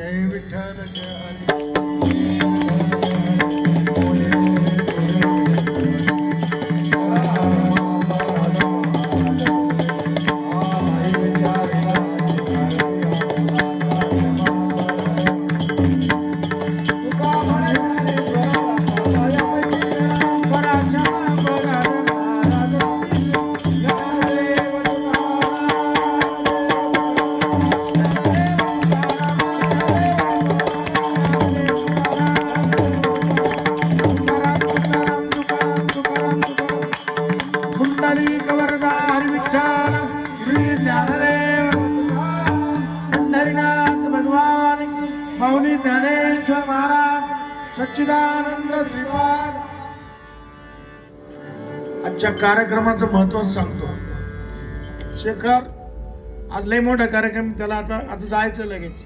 Every time i again. माऊली ज्ञानेश्वर महाराज सच्चिदानंद श्रीपाद. आजच्या कार्यक्रमाचं महत्त्व सांगतो. शेखर आज लय मोठा कार्यक्रम त्याला आता आता जायचं लगेच.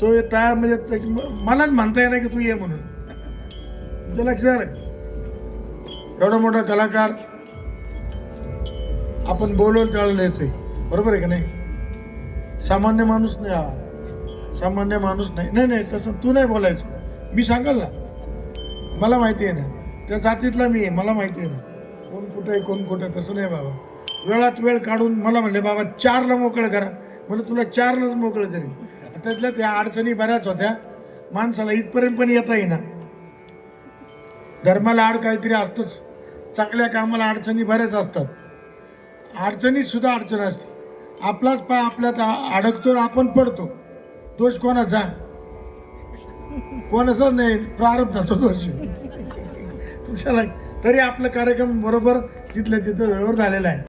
तो तयार म्हणजे त्याची- मलाच म्हणता येणार की तू ये म्हणून. तुझ्या लक्षात एवढा मोठा कलाकार आपण बोलवून त्यावेळेला येतोय बरोबर आहे का नाही? सामान्य माणूस नाही हा. सामान्य माणूस नाही. नाही नाही तसं तू नाही बोलायचं. मी सांगाल ना. मला माहिती आहे ना. त्या जातीतला मी आहे मला माहिती आहे ना. कोण कुठं आहे कोण कुठं तसं नाही बाबा. वेळात वेळ काढून मला म्हणले बाबा चारला मोकळं करा. म्हणजे तुला चारलाच मोकळं करेल त्यातल्या त्या अडचणी बऱ्याच होत्या. माणसाला इथपर्यंत पण येता येईना. धर्माला आड काहीतरी असतंच. चांगल्या कामाला अडचणी बऱ्याच असतात. अडचणीतसुद्धा अडचण असते. आपलाच पाय आपल्यात अडकतो आपण पडतो. दोष कोणाचा? कोणाचा नाही प्रारब्धाचा दोष. तुमच्याला तरी आपला कार्यक्रम बरोबर तिथल्या तिथं वेळेवर झालेला आहे.